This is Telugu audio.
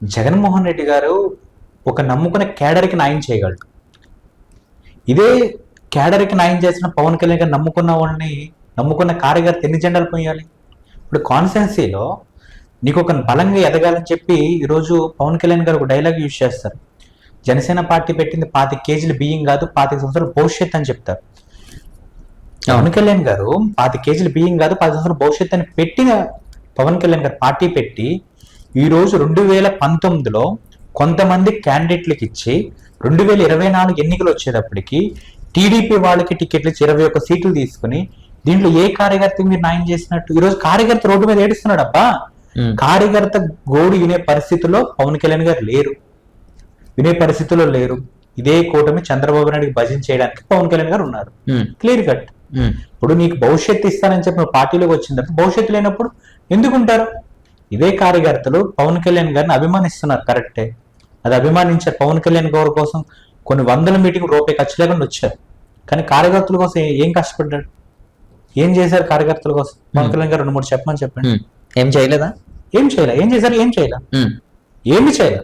జగన్మోహన్ రెడ్డి గారు ఒక నమ్ముకున్న కేడర్కి న్యాయం చేయగలడు. ఇదే కేడర్కి న్యాయం చేసిన పవన్ కళ్యాణ్ గారు నమ్ముకున్న వాళ్ళని నమ్ముకున్న కార్యకర్త ఎన్ని జెండాలు పోయాలి? ఇప్పుడు కాన్స్టెన్సీలో నీకు ఒక బలంగా ఎదగాలని చెప్పి ఈరోజు పవన్ కళ్యాణ్ గారు ఒక డైలాగ్ యూజ్ చేస్తారు. జనసేన పార్టీ పెట్టింది పాతి కేజీలు బియ్యం కాదు పాతిక సంవత్సరాలు భవిష్యత్ అని చెప్తారు. పవన్ కళ్యాణ్ గారు పాతి కేజీలు బియ్యం కాదు పది సంవత్సరాల భవిష్యత్తు అని పెట్టిన పవన్ కళ్యాణ్ గారు పార్టీ పెట్టి ఈ రోజు రెండు వేల పంతొమ్మిదిలో కొంతమంది క్యాండిడేట్లకు ఇచ్చి రెండు వేల ఇరవై నాలుగు ఎన్నికలు వచ్చేటప్పటికి టీడీపీ వాళ్ళకి టికెట్లు ఇచ్చి ఇరవై ఒక్క సీట్లు తీసుకుని దీంట్లో ఏ కార్యకర్తకి మీరు న్యాయం చేసినట్టు? ఈ రోజు కార్యకర్త రోడ్డు మీద ఏడుస్తున్నాడు అబ్బా. కార్యకర్త గోడు వినే పరిస్థితిలో పవన్ కళ్యాణ్ గారు లేరు. వినే పరిస్థితిలో లేరు. ఇదే కూటమి చంద్రబాబు నాయుడికి భజన చేయడానికి పవన్ కళ్యాణ్ గారు ఉన్నారు. Clear cut. ఇప్పుడు నీకు భవిష్యత్తు ఇస్తానని చెప్పి పార్టీలోకి వచ్చిన తర్వాత భవిష్యత్తు లేనప్పుడు ఎందుకుంటారు? ఇదే కార్యకర్తలు పవన్ కళ్యాణ్ గారిని అభిమానిస్తున్నారు కరెక్టే అది అభిమానించారు పవన్ కళ్యాణ్ గారి కోసం కొన్ని వందల మీటింగ్ రూపాయి ఖర్చు లేకుండా వచ్చారు. కానీ కార్యకర్తల కోసం ఏ- కష్టపడ్డాడు? ఏం చేశారు కార్యకర్తల కోసం? పవన్ కళ్యాణ్ గారు రెండు మూడు చెప్పమని చెప్పండి. ఏం చేయలేదా? ఏం చేయలే ఏం చేశారు ఏం చేయలే. ఏమి చేయలే